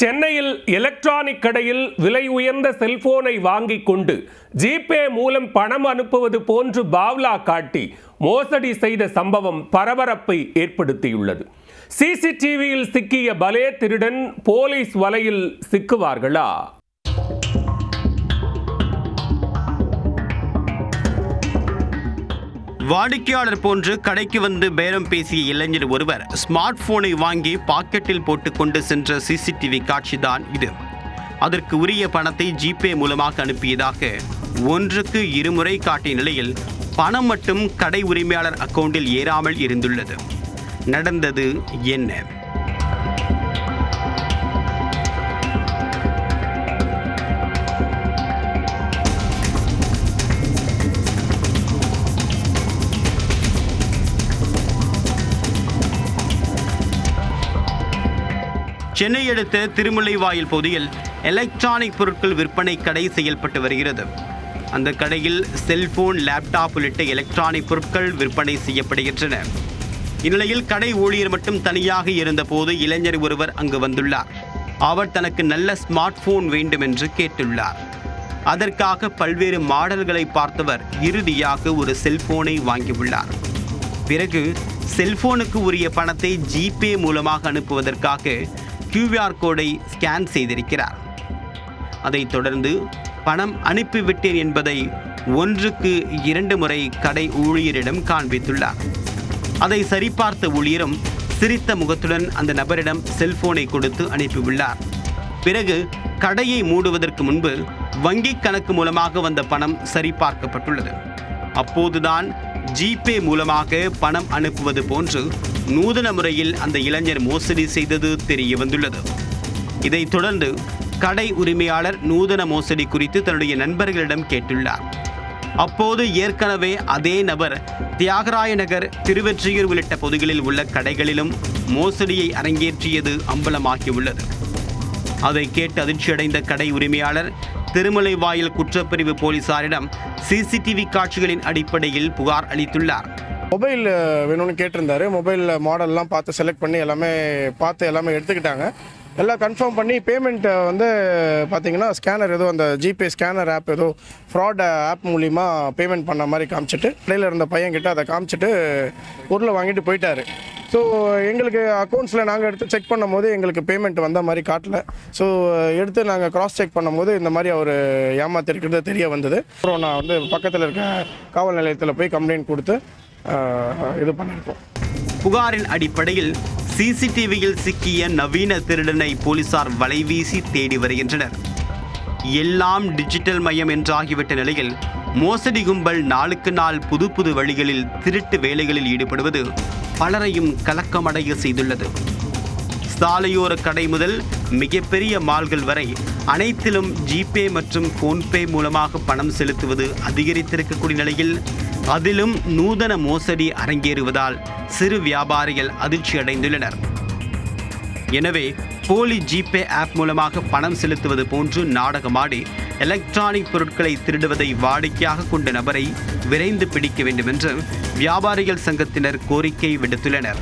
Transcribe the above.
சென்னையில் எலக்ட்ரானிக் கடையில் விலை உயர்ந்த செல்போனை வாங்கிக் கொண்டு ஜிபே மூலம் பணம் அனுப்புவது போன்று பாவ்லா காட்டி மோசடி செய்த சம்பவம் பரபரப்பை ஏற்படுத்தியுள்ளது. சிசிடிவியில் சிக்கிய பலே திருடன் போலீஸ் வலையில் சிக்குவார்களா? வாடிக்கையாளர் போன்று கடைக்கு வந்து பேரம் பேசிய இளைஞர் ஒருவர் ஸ்மார்ட் போனை வாங்கி பாக்கெட்டில் போட்டுக்கொண்டு சென்ற சிசிடிவி காட்சிதான் இது. அதற்கு உரிய பணத்தை ஜிபே மூலமாக அனுப்பியதாக ஒன்றுக்கு இருமுறை காட்டிய நிலையில் பணம் மட்டும் கடை உரிமையாளர் அக்கவுண்டில் ஏறாமல் இருந்துள்ளது. நடந்தது என்ன? சென்னை அடுத்த திருமுல்லைவாயில் பகுதியில் எலக்ட்ரானிக் பொருட்கள் விற்பனை கடை செயல்பட்டு வருகிறது. அந்த கடையில் செல்போன் லேப்டாப் உள்ளிட்ட எலக்ட்ரானிக் பொருட்கள் விற்பனை செய்யப்படுகின்றன. இந்நிலையில் கடை ஊழியர் மட்டும் தனியாக இருந்தபோது இளைஞர் ஒருவர் அங்கு வந்துள்ளார். அவர் தனக்கு நல்ல ஸ்மார்ட் போன் வேண்டும் என்று கேட்டுள்ளார். அதற்காக பல்வேறு மாடல்களை பார்த்தவர் இறுதியாக ஒரு செல்போனை வாங்கியுள்ளார். பிறகு செல்போனுக்கு உரிய பணத்தை ஜிபே மூலமாக அனுப்புவதற்காக கியூஆர் கோடை ஸ்கேன் செய்திருக்கிறார். அதைத் தொடர்ந்து பணம் அனுப்பிவிட்டேன் என்பதை ஒன்றுக்கு இரண்டு முறை கடை ஊழியரிடம் காண்பித்துள்ளார். அதை சரிபார்த்த ஊழியரும் சிரித்த முகத்துடன் அந்த நபரிடம் செல்போனை கொடுத்து அனுப்பியுள்ளார். பிறகு கடையை மூடுவதற்கு முன்பு வங்கிக் கணக்கு மூலமாக வந்த பணம் சரிபார்க்கப்பட்டுள்ளது. அப்போதுதான் ஜிபே மூலமாக பணம் அனுப்புவது போன்று நூதன முறையில் அந்த இளைஞர் மோசடி செய்தது தெரிய வந்துள்ளது இதைத் தொடர்ந்து கடை உரிமையாளர் நூதன மோசடி குறித்து தன்னுடைய நண்பர்களிடம் கேட்டுள்ளார். அப்போது ஏற்கனவே அதே நபர் தியாகராய நகர் திருவெற்றியூர் உள்ளிட்ட பகுதிகளில் உள்ள கடைகளிலும் மோசடியை அரங்கேற்றியது அம்பலமாகியுள்ளது. அதை கேட்டு அதிர்ச்சியடைந்த கடை உரிமையாளர் திருமலை வாயில் குற்றப்பிரிவு போலீசாரிடம் சிசிடிவி காட்சிகளின் அடிப்படையில் புகார் அளித்துள்ளார். மொபைல் வேணும்னு கேட்டிருந்தாரு. மொபைல் மாடல்லாம் பார்த்து செலக்ட் பண்ணி எல்லாமே பார்த்து எல்லாமே எடுத்துக்கிட்டாங்க. எல்லாம் கன்ஃபார்ம் பண்ணி பேமெண்ட் வந்து பார்த்தீங்கன்னா ஸ்கேனர் ஏதோ அந்த ஜிபே ஸ்கேனர் ஆப் ஏதோ ஃப்ராட் ஆப் மூலிமா பேமெண்ட் பண்ண மாதிரி காமிச்சிட்டு கடையில் இருந்த பையன்கிட்ட அதை காமிச்சிட்டு பொருளை வாங்கிட்டு போயிட்டாரு. ஸோ எங்களுக்கு அக்கௌண்ட்ஸில் நாங்கள் எடுத்து செக் பண்ணும்போது எங்களுக்கு பேமெண்ட் வந்த மாதிரி காட்டல. ஸோ எடுத்து நாங்கள் கிராஸ் செக் பண்ணும்போது இந்த மாதிரி அவர் ஏமாத்திருக்கிறது தெரிய வந்தது. அப்புறம் நான் வந்து பக்கத்தில் இருக்க காவல் நிலையத்தில் போய் கம்ப்ளைண்ட் கொடுத்து இது பண்ணியிருக்கோம் புகாரின் அடிப்படையில் சிசிடிவியில் சிக்கிய நவீன திருடனை போலீசார் வலைவீசி தேடி வருகின்றனர். எல்லாம் டிஜிட்டல் மயம் என்றாகிவிட்ட நிலையில் மோசடி கும்பல் நாளுக்கு நாள் புது புது வழிகளில் திருட்டு வேலைகளில் ஈடுபடுவது பலரையும் கலக்கமடைய செய்துள்ளது. சாலையோர கடை முதல் மிகப்பெரிய மால்கள் வரை அனைத்திலும் ஜிபே மற்றும் ஃபோன்பே மூலமாக பணம் செலுத்துவது அதிகரித்திருக்கக்கூடிய நிலையில் அதிலும் நூதன மோசடி அரங்கேறுவதால் சிறு வியாபாரிகள் அதிர்ச்சி அடைந்துள்ளனர் எனவே போலி ஜிபே ஆப் மூலமாக பணம் செலுத்துவது போன்று நாடகமாடி எலக்ட்ரானிக் பொருட்களை திருடுவதை வாடிக்கையாக கொண்ட நபரை விரைந்து பிடிக்க வேண்டும் என்று வியாபாரிகள் சங்கத்தினர் கோரிக்கை விடுத்துள்ளனர்.